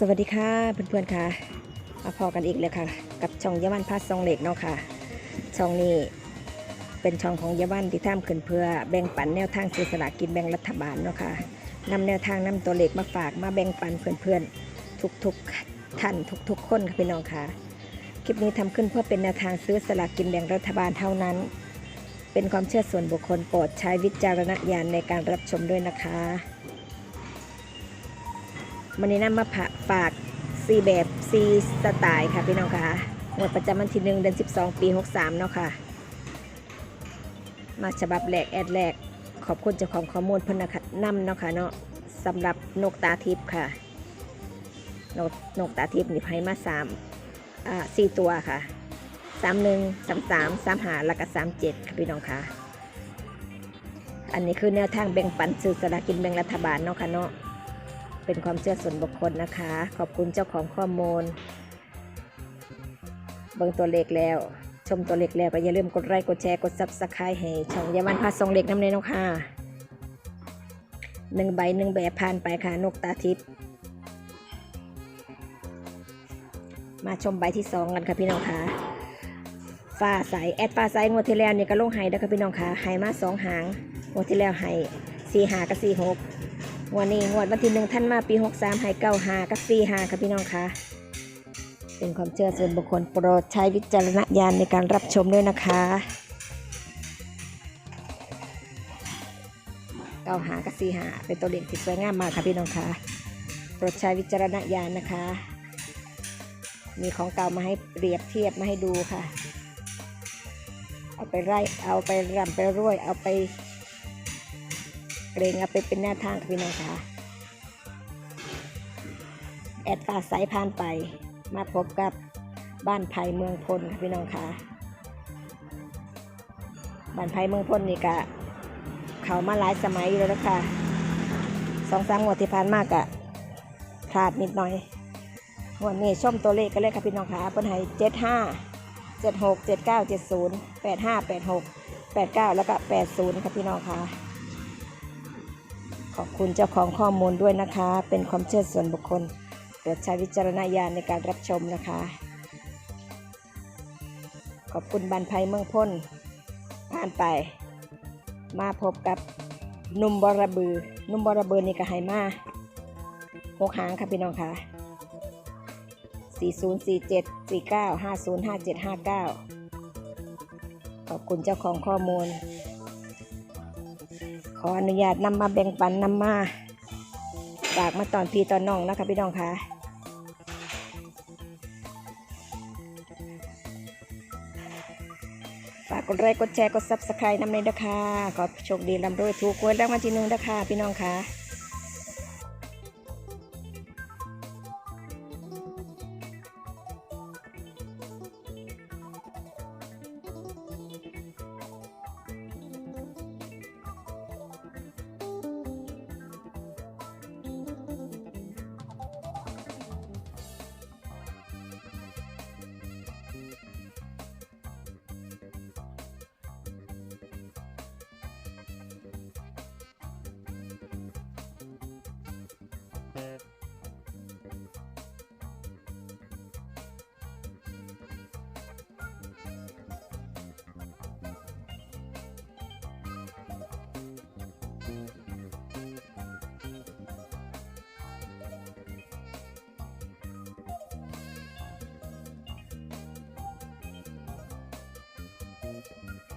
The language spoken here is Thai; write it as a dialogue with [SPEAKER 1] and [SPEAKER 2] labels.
[SPEAKER 1] สวัสดีค่ะเพื่อนๆค่ะมาพอกันอีกเลยค่ะ กับช่องยาวันพาซองเหล็กเนาะค่ะ ช่องนี้เป็นช่องของยาวันที่ท่ามขึ้นเพื่อแบ่งปันแนวทางซื้อสลากกินแบ่งรัฐบาลเนาะค่ะนำแนวทางนำตัวเลขมาฝากมาแบ่งปันเพื่อนๆทุกๆท่านทุกๆคนค่ะพี่น้องค่ะคลิปนี้ทำขึ้นเพื่อเป็นแนวทางซื้อสลากกินแบ่งรัฐบาลเท่านั้น เป็นความเชื่อส่วนบุคคลโปรดใช้วิจารณญาณในการรับชมด้วยนะคะ วันนี้นำมาผ่าฝากซีแบบซีสไตล์ค่ะพี่น้องค่ะงวดประจำวันที่หนึ่งเดือน12 ปี 63 เนาะค่ะ มาฉบับแรกแอดแรก ขอบคุณเจ้าของข้อมูลพนนะคะนำเนาะค่ะเนาะสำหรับนกตาทิพย์ค่ะ นกนกตาทิพย์นี่ให้มาสามอ่าสี่ตัวค่ะสามหนึ่งสามสามสามหาแล้วก็สามเจ็ดค่ะพี่น้องค่ะ อันนี้คือแนวทางแบ่งปันซื้อสลากกินแบ่งรัฐบาลเนาะค่ะเนาะ เป็นความเชื่อส่วนบุคคลนะคะ ขอบคุณเจ้าของข้อมูล เบิ่งตัวเลขแล้ว ชมตัวเลขแล้วก็อย่าลืมกดไลค์กดแชร์กดซับสไครต์ให้ช่องยามันพาส่งเลขน้ำเนยนาะค่ะหนึ่งใบหนึ่งแบบผ่านไปค่ะนกตาทิพย์มาชมใบที่สองกันค่ะพี่น้องค่ะฟ้าใสแอดฟ้าใสงวดที่แล้วเนี่ยก็ลงไห้แล้วค่ะพี่น้องค่ะไห้มาสองหางงวดที่แล้วไห้สี่หากับสี่หก วดนี้งวดวันที่หนึ่งท่านมาปี 63ให้เก้าหากับสี่หาครับพี่น้องคะเป็นความเชื่อส่วนบุคคลโปรดใช้วิจารณญาณในการรับชมด้วยนะคะเก้าหากับสี่หาเป็นตัวเลขที่สวยงามมากค่ะพี่น้องคะโปรดใช้วิจารณญาณนะคะ มีของเก่ามาให้เปรียบเทียบมาให้ดูค่ะ เอาไปไล่เอาไปรำไปรวยเอาไป รงเอาไปเป็นหน้าทางค่ะพี่น้องคะแอดตาสายพานไป มาพบกับบ้านไผ่เมืองพลค่ะพี่น้องคะบ้านไผ่เมืองพลนี่กะเขามาหลายสมัยแล้วนะคะสองสามงวดที่ผ่านมากะพลาดนิดหน่อยงวันนี้ชมตัวเลขกันเลยค่ะพี่น้องคะเปิ้นให้เจ็ดห้าเจ็ดหกเจ็ดเก้าเจ็ดศูนย์แปดห้าแปดหกแปดเก้าแล้วก็แปดศูนย์ค่ะพี่น้องคะ ขอบคุณเจ้าของข้อมูลด้วยนะคะ เป็นความเชื่อส่วนบุคคลโปรดใช้วิจารณญาณในการรับชมนะคะ ขอบคุณบันไพเมืองพ้นผ่านไป มาพบกับนุ่มบอระบือ นุ่มบอระบือนี่ก็ให้มาหกหางค่ะพี่น้องค่ะ 4047 49 50 57 59 ขอบคุณเจ้าของข้อมูล ขออนุญาตนำมาแบ่งปันนำมาฝากมาตอนพี่ตอนน้องนะคะพี่น้องคะฝากกดไลค์กดแชร์กดซับสไครต์นำเลยนะคะขอโชคดีลำรวยถูกหวยรางวัลที่หนึ่งนะคะพี่น้องคะ Yeah.